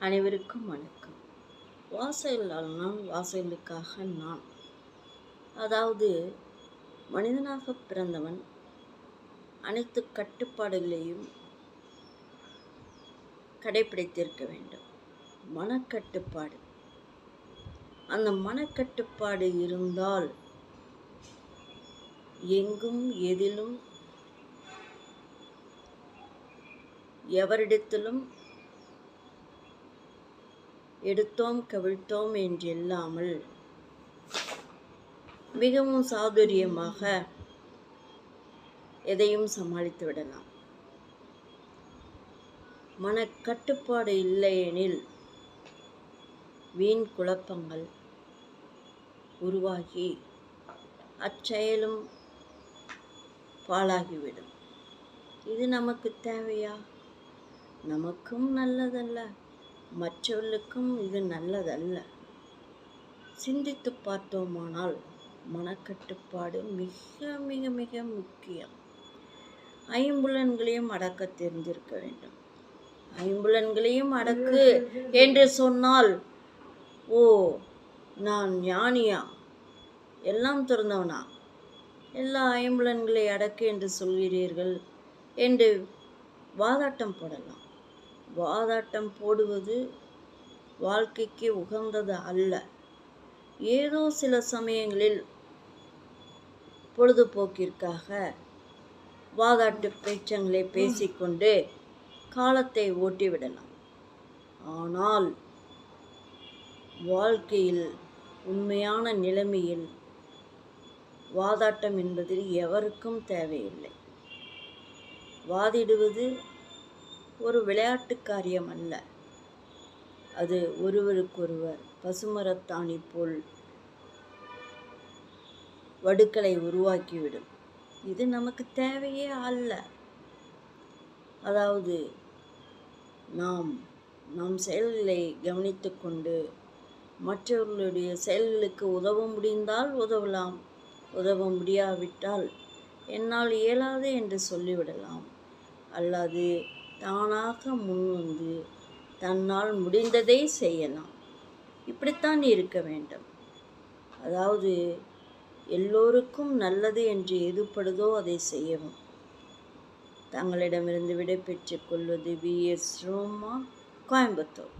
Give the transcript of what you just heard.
அனைவருக்கும் வணக்கம். வாசலால் நான் வாசலுக்காக நான். அதாவது மனிதனாக பிறந்தவன் அனைத்து கட்டுப்பாடுகளையும் கடைப்பிடித்திருக்க வேண்டும். மனக்கட்டுப்பாடு. அந்த மனக்கட்டுப்பாடு இருந்தால் எங்கும் எதிலும் எவரிடத்திலும் எடுத்தோம் கவிழ்த்தோம் என்றில்லாமல் மிகவும் சாதுரியமாக எதையும் சமாளித்து விடலாம். மனக்கட்டுப்பாடு இல்லையெனில் வீண் குழப்பங்கள் உருவாகி அச்செயலும் பாழாகிவிடும். இது நமக்கு தேவையா? நமக்கும் நல்லதல்ல. மற்றவர்களுக்கும் இது நல்லதல்ல. சிந்தித்து பார்த்தோமானால் மனக்கட்டுப்பாடு மிக மிக மிக முக்கியம். ஐம்புலன்களையும் அடக்க தெரிந்திருக்க வேண்டும். ஐம்புலன்களையும் அடக்கு என்று சொன்னால் ஓ நான் ஞானியா? எல்லாம் திறந்தவனா? எல்லா ஐம்புலன்களை அடக்கு என்று சொல்கிறீர்கள் என்று வாதாட்டம் போடலாம். வாதாட்டம் போடுவது வாழ்க்கைக்கு உகந்தது அல்ல. ஏதோ சில சமயங்களில் பொழுதுபோக்கிற்காக வாதாட்டு பேச்சங்களை பேசிக்கொண்டு காலத்தை ஓட்டிவிடலாம். ஆனால் வாழ்க்கையில் உண்மையான நிலைமையில் வாதாட்டம் என்பது எவருக்கும் தேவையில்லை. வாதிடுவது ஒரு விளையாட்டு காரியம் அல்ல. அது ஒருவருக்கொருவர் பசுமரத்தாணி போல் வடுக்களை உருவாக்கிவிடும். இது நமக்கு தேவையே அல்ல. அதாவது நாம் நம் செயல்களை கவனித்து கொண்டு மற்றவர்களுடைய செயல்களுக்கு உதவ முடிந்தால் உதவலாம். உதவ முடியாவிட்டால் என்னால் இயலாது என்று சொல்லிவிடலாம். அல்லது தானாக முன்வந்து தன்னால் முடிந்ததை செய்யலாம். இப்படித்தான் இருக்க வேண்டும். அதாவது எல்லோருக்கும் நல்லது என்று எதுப்படுதோ அதை செய்யவும். தங்களிடமிருந்து விடை பெற்றுக் கொள்வது வி எஸ் ரோமா கோயம்புத்தூர்.